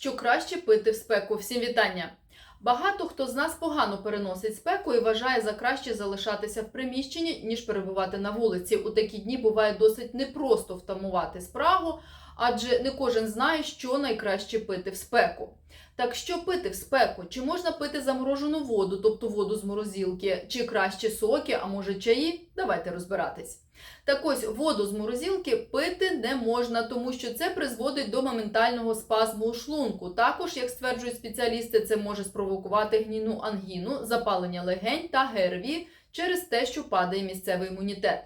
що краще пити в спеку. Всім вітання! Багато хто з нас погано переносить спеку і вважає за краще залишатися в приміщенні, ніж перебувати на вулиці. У такі дні буває досить непросто втамувати спрагу, адже не кожен знає, що найкраще пити в спеку. Так що пити в спеку? Чи можна пити заморожену воду, тобто воду з морозилки, чи краще соки, а може чаї? Давайте розбиратись. Так ось воду з морозилки пити не можна, тому що це призводить до моментального спазму шлунку. Також, як стверджують спеціалісти, це може спровокувати гнійну ангіну, запалення легень та ГРВІ через те, що падає місцевий імунітет.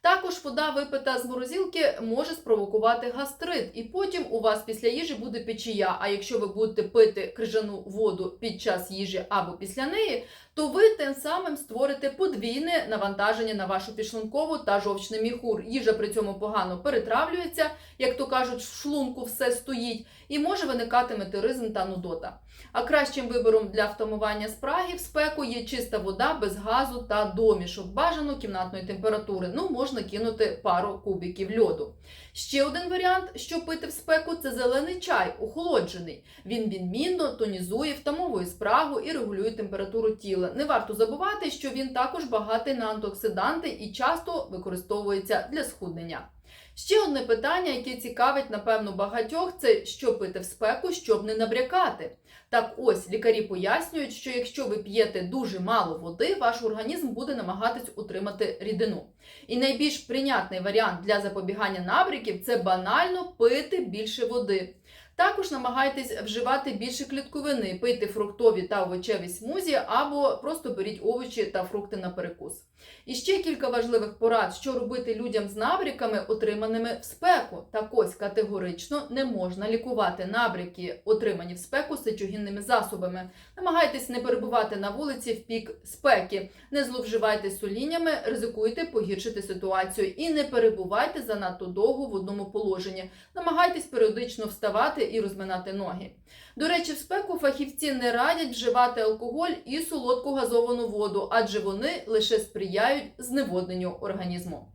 Також вода, випита з морозилки, може спровокувати гастрит, і потім у вас після їжі буде печія. А якщо ви будете пити крижану воду під час їжі або після неї, то ви тим самим створите подвійне навантаження на вашу підшлункову та жовчний міхур. Їжа при цьому погано перетравлюється, як то кажуть, в шлунку все стоїть, і може виникати метеоризм та нудота. А кращим вибором для втамування спраги в спеку є чиста вода без газу та домішок, бажано кімнатної температури. Ну, можна кинути пару кубиків льоду. Ще один варіант, що пити в спеку, це зелений чай, охолоджений. Він відмінно тонізує, втамовує спрагу і регулює температуру тіла. Не варто забувати, що він також багатий на антиоксиданти і часто використовується для схуднення. Ще одне питання, яке цікавить, напевно, багатьох, це що пити в спеку, щоб не набрякати. Так ось лікарі пояснюють, що якщо ви п'єте дуже мало води, ваш організм буде намагатись утримати рідину. І найбільш прийнятний варіант для запобігання набряків це банально пити більше води. Також намагайтесь вживати більше клітковини, пийте фруктові та овочеві смузі або просто беріть овочі та фрукти на перекус. І ще кілька важливих порад, що робити людям з набряками, отриманими в спеку. Так ось категорично не можна лікувати набряки, отримані в спеку сечогінними засобами. Намагайтесь не перебувати на вулиці в пік спеки, не зловживайте соліннями, ризикуйте погіршити ситуацію і не перебувайте занадто довго в одному положенні. Намагайтесь періодично вставати і розминати ноги. До речі, в спеку фахівці не радять вживати алкоголь і солодку газовану воду, адже вони лише сприяють зневодненню організму.